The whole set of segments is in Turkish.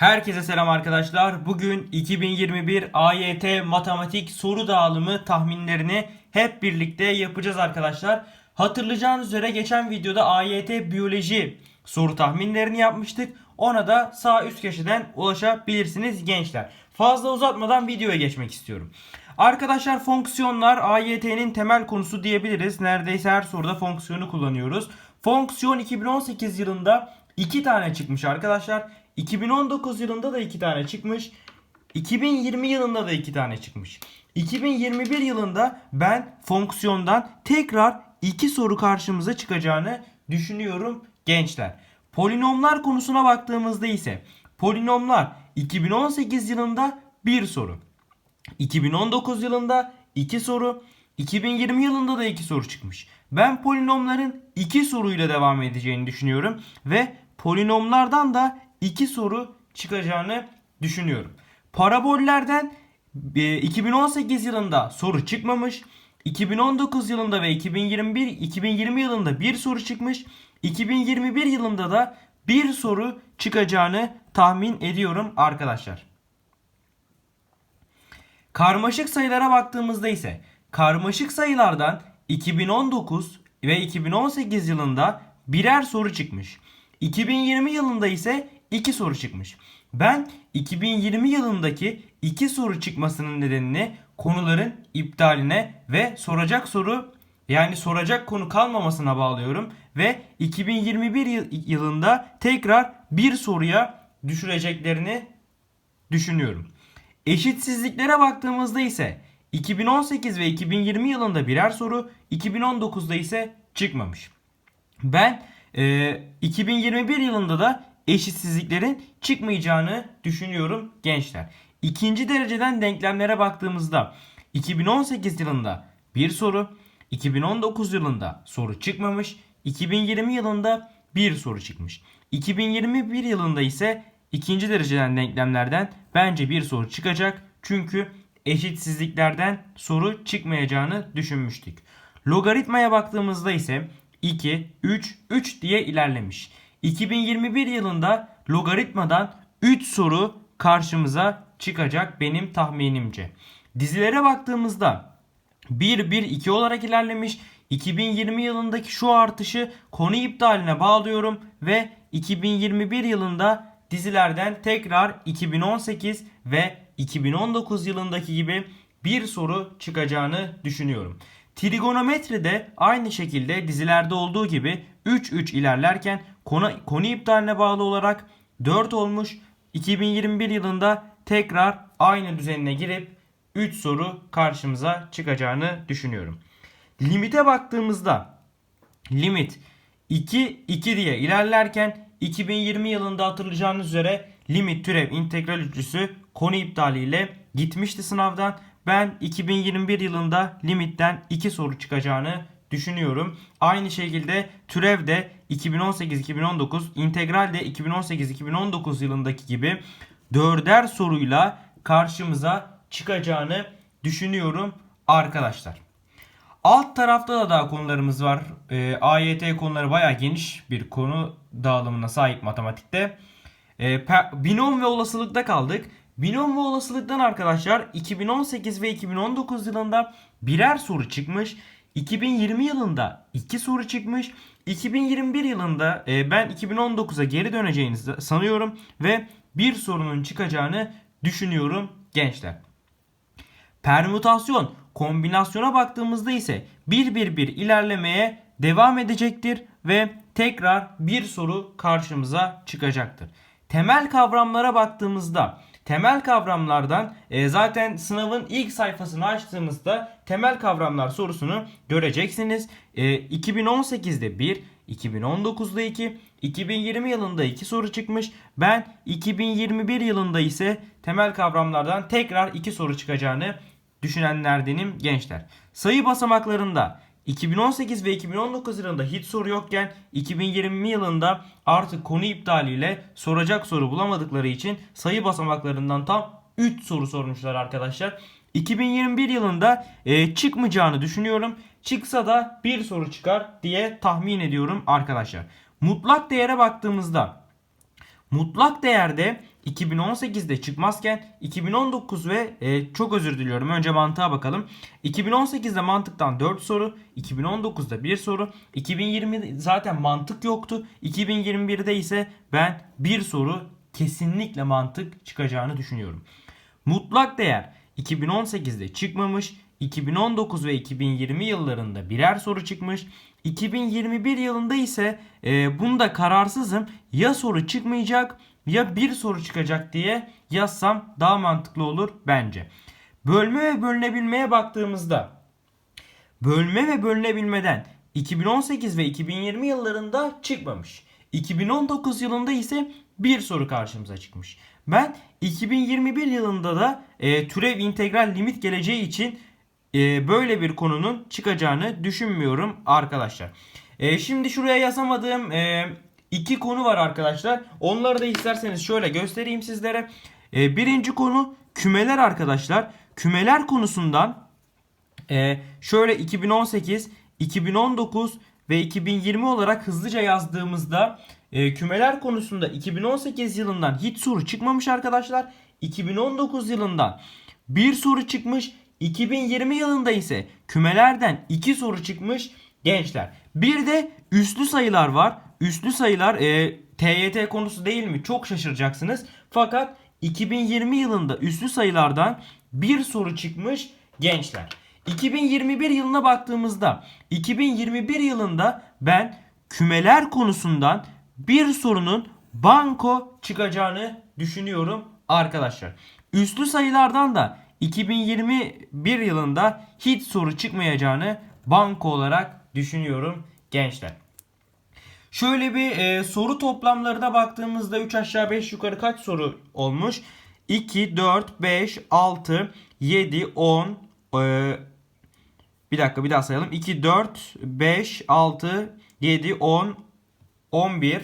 Herkese selam arkadaşlar. Bugün 2021 AYT matematik soru dağılımı tahminlerini hep birlikte yapacağız arkadaşlar. Hatırlayacağınız üzere geçen videoda AYT biyoloji soru tahminlerini yapmıştık. Ona da sağ üst köşeden ulaşabilirsiniz gençler. Fazla uzatmadan videoya geçmek istiyorum. Arkadaşlar fonksiyonlar AYT'nin temel konusu diyebiliriz. Neredeyse her soruda fonksiyonu kullanıyoruz. Fonksiyon 2018 yılında 2 tane çıkmış arkadaşlar. 2019 yılında da 2 tane çıkmış. 2020 yılında da 2 tane çıkmış. 2021 yılında ben fonksiyondan tekrar 2 soru karşımıza çıkacağını düşünüyorum gençler. Polinomlar konusuna baktığımızda ise polinomlar 2018 yılında 1 soru. 2019 yılında 2 soru, 2020 yılında da 2 soru çıkmış. Ben polinomların 2 soruyla devam edeceğini düşünüyorum ve polinomlardan da 2 soru çıkacağını düşünüyorum. Parabollerden e, 2018 yılında soru çıkmamış. 2019 yılında ve 2021 2020 yılında bir soru çıkmış. 2021 yılında da bir soru çıkacağını tahmin ediyorum arkadaşlar. Karmaşık sayılara baktığımızda ise karmaşık sayılardan 2019 ve 2018 yılında birer soru çıkmış. 2020 yılında ise 2 soru çıkmış. Ben 2020 yılındaki 2 soru çıkmasının nedenini konuların iptaline ve soracak soru yani soracak konu kalmamasına bağlıyorum ve 2021 yıl- yılında tekrar bir soruya düşüreceklerini düşünüyorum. Eşitsizliklere baktığımızda ise 2018 ve 2020 yılında birer soru, 2019'da ise çıkmamış. Ben e, 2021 yılında da eşitsizliklerin çıkmayacağını düşünüyorum gençler. İkinci dereceden denklemlere baktığımızda 2018 yılında bir soru, 2019 yılında soru çıkmamış, 2020 yılında bir soru çıkmış. 2021 yılında ise ikinci dereceden denklemlerden bence bir soru çıkacak. Çünkü eşitsizliklerden soru çıkmayacağını düşünmüştük. Logaritmaya baktığımızda ise 2, 3, 3 diye ilerlemiş. 2021 yılında logaritmadan 3 soru karşımıza çıkacak benim tahminimce. Dizilere baktığımızda 1 1 2 olarak ilerlemiş. 2020 yılındaki şu artışı konu iptaline bağlıyorum ve 2021 yılında dizilerden tekrar 2018 ve 2019 yılındaki gibi bir soru çıkacağını düşünüyorum. Trigonometride aynı şekilde dizilerde olduğu gibi 3-3 ilerlerken konu, konu iptaline bağlı olarak 4 olmuş. 2021 yılında tekrar aynı düzenine girip 3 soru karşımıza çıkacağını düşünüyorum. Limite baktığımızda limit 2 2 diye ilerlerken 2020 yılında hatırlayacağınız üzere limit türev integral üçlüsü konu iptaliyle gitmişti sınavdan. Ben 2021 yılında limitten 2 soru çıkacağını düşünüyorum. Aynı şekilde türev de 2018-2019, integral de 2018-2019 yılındaki gibi dörder soruyla karşımıza çıkacağını düşünüyorum arkadaşlar. Alt tarafta da daha konularımız var. Ee, AYT konuları bayağı geniş bir konu dağılımına sahip matematikte. Pe- binom ve olasılıkta kaldık. Binom ve olasılıktan arkadaşlar 2018 ve 2019 yılında birer soru çıkmış. 2020 yılında 2 soru çıkmış. 2021 yılında e, ben 2019'a geri döneceğini sanıyorum ve bir sorunun çıkacağını düşünüyorum gençler. Permütasyon, kombinasyona baktığımızda ise 1-1-1 ilerlemeye devam edecektir ve tekrar bir soru karşımıza çıkacaktır. Temel kavramlara baktığımızda temel kavramlardan e, zaten sınavın ilk sayfasını açtığımızda temel kavramlar sorusunu göreceksiniz. E, 2018'de 1, 2019'da 2, 2020 yılında 2 soru çıkmış. Ben 2021 yılında ise temel kavramlardan tekrar 2 soru çıkacağını düşünenlerdenim gençler. Sayı basamaklarında 2018 ve 2019 yılında hiç soru yokken 2020 yılında artık konu iptaliyle soracak soru bulamadıkları için sayı basamaklarından tam 3 soru sormuşlar arkadaşlar. 2021 yılında e, çıkmayacağını düşünüyorum. Çıksa da bir soru çıkar diye tahmin ediyorum arkadaşlar. Mutlak değere baktığımızda Mutlak değerde 2018'de çıkmazken 2019 ve e, çok özür diliyorum önce mantığa bakalım. 2018'de mantıktan 4 soru, 2019'da 1 soru, 2020 zaten mantık yoktu. 2021'de ise ben 1 soru kesinlikle mantık çıkacağını düşünüyorum. Mutlak değer 2018'de çıkmamış, 2019 ve 2020 yıllarında birer soru çıkmış. 2021 yılında ise e, bunda kararsızım. Ya soru çıkmayacak ya bir soru çıkacak diye yazsam daha mantıklı olur bence. Bölme ve bölünebilmeye baktığımızda bölme ve bölünebilmeden 2018 ve 2020 yıllarında çıkmamış. 2019 yılında ise bir soru karşımıza çıkmış. Ben 2021 yılında da e, türev integral limit geleceği için e, böyle bir konunun çıkacağını düşünmüyorum arkadaşlar. E, şimdi şuraya yazamadığım e, iki konu var arkadaşlar. Onları da isterseniz şöyle göstereyim sizlere. E, birinci konu kümeler arkadaşlar. Kümeler konusundan e, şöyle 2018, 2019 ve 2020 olarak hızlıca yazdığımızda e, kümeler konusunda 2018 yılından hiç soru çıkmamış arkadaşlar. 2019 yılından bir soru çıkmış. 2020 yılında ise kümelerden 2 soru çıkmış gençler. Bir de üslü sayılar var. Üslü sayılar e, TYT konusu değil mi? Çok şaşıracaksınız. Fakat 2020 yılında üslü sayılardan bir soru çıkmış gençler. 2021 yılına baktığımızda 2021 yılında ben kümeler konusundan bir sorunun banko çıkacağını düşünüyorum arkadaşlar. Üslü sayılardan da 2021 yılında hiç soru çıkmayacağını banko olarak düşünüyorum gençler. Şöyle bir e, soru toplamlarına baktığımızda 3 aşağı 5 yukarı kaç soru olmuş? 2, 4, 5, 6, 7, 10, e, bir dakika bir daha sayalım. 2, 4, 5, 6, 7, 10, 11,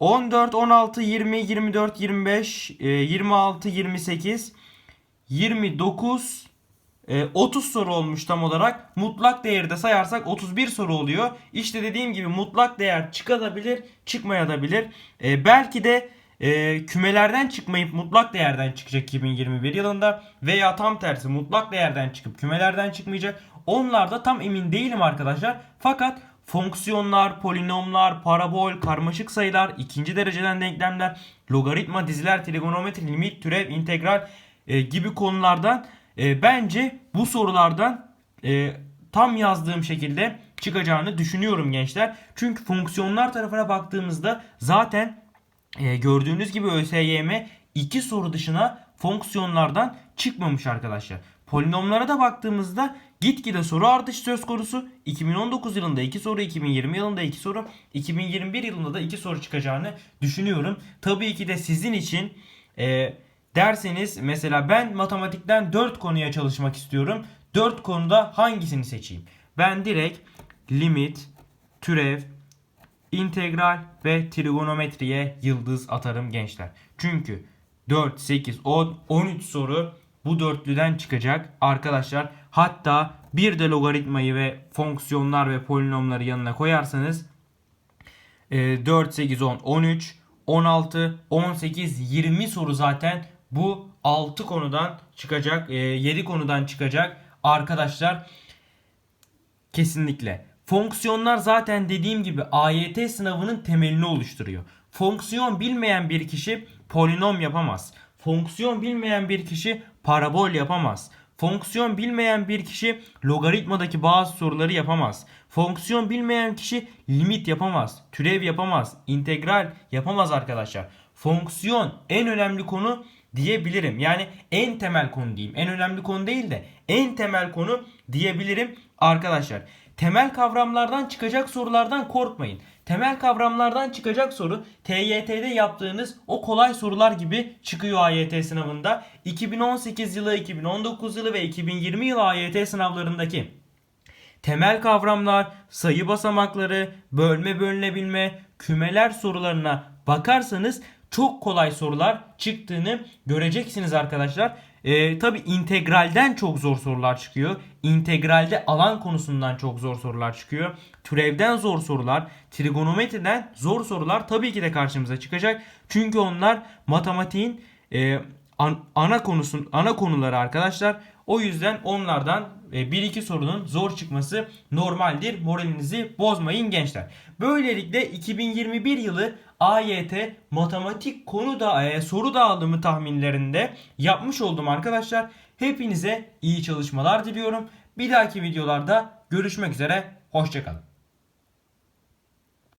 14, 16, 20, 24, 25, e, 26, 28, 29, e, 30 soru olmuş tam olarak. Mutlak değeri de sayarsak 31 soru oluyor. İşte dediğim gibi mutlak değer çıkabilir, çıkmayabilir. E, belki de e, kümelerden çıkmayıp mutlak değerden çıkacak 2021 yılında veya tam tersi mutlak değerden çıkıp kümelerden çıkmayacak. Onlarda tam emin değilim arkadaşlar. Fakat fonksiyonlar, polinomlar, parabol, karmaşık sayılar, ikinci dereceden denklemler, logaritma, diziler, trigonometri, limit, türev, integral e, gibi konulardan e, bence bu sorulardan e, tam yazdığım şekilde çıkacağını düşünüyorum gençler. Çünkü fonksiyonlar tarafına baktığımızda zaten e, gördüğünüz gibi ÖSYM iki soru dışına fonksiyonlardan çıkmamış arkadaşlar. Polinomlara da baktığımızda gitgide soru artışı söz konusu. 2019 yılında 2 soru, 2020 yılında 2 soru, 2021 yılında da 2 soru çıkacağını düşünüyorum. Tabii ki de sizin için e, derseniz mesela ben matematikten 4 konuya çalışmak istiyorum. 4 konuda hangisini seçeyim? Ben direkt limit, türev, integral ve trigonometriye yıldız atarım gençler. Çünkü 4, 8, 10, 13 soru bu dörtlüden çıkacak arkadaşlar. Hatta bir de logaritmayı ve fonksiyonlar ve polinomları yanına koyarsanız 4, 8, 10, 13, 16, 18, 20 soru zaten bu 6 konudan çıkacak, 7 konudan çıkacak arkadaşlar. Kesinlikle. Fonksiyonlar zaten dediğim gibi AYT sınavının temelini oluşturuyor. Fonksiyon bilmeyen bir kişi polinom yapamaz. Fonksiyon bilmeyen bir kişi parabol yapamaz. Fonksiyon bilmeyen bir kişi logaritmadaki bazı soruları yapamaz. Fonksiyon bilmeyen kişi limit yapamaz, türev yapamaz, integral yapamaz arkadaşlar. Fonksiyon en önemli konu diyebilirim. Yani en temel konu diyeyim. En önemli konu değil de en temel konu diyebilirim arkadaşlar. Temel kavramlardan çıkacak sorulardan korkmayın. Temel kavramlardan çıkacak soru TYT'de yaptığınız o kolay sorular gibi çıkıyor AYT sınavında. 2018 yılı, 2019 yılı ve 2020 yılı AYT sınavlarındaki temel kavramlar, sayı basamakları, bölme bölünebilme, kümeler sorularına bakarsanız çok kolay sorular çıktığını göreceksiniz arkadaşlar. E, Tabi integralden çok zor sorular çıkıyor. İntegralde alan konusundan çok zor sorular çıkıyor. Türevden zor sorular, trigonometriden zor sorular tabii ki de karşımıza çıkacak. Çünkü onlar matematiğin e, an- ana konusun ana konuları arkadaşlar. O yüzden onlardan e, bir iki sorunun zor çıkması normaldir. Moralinizi bozmayın gençler. Böylelikle 2021 yılı AYT matematik konu da e, soru dağılımı tahminlerinde yapmış oldum arkadaşlar. Hepinize iyi çalışmalar diliyorum. Bir dahaki videolarda görüşmek üzere. Hoşçakalın.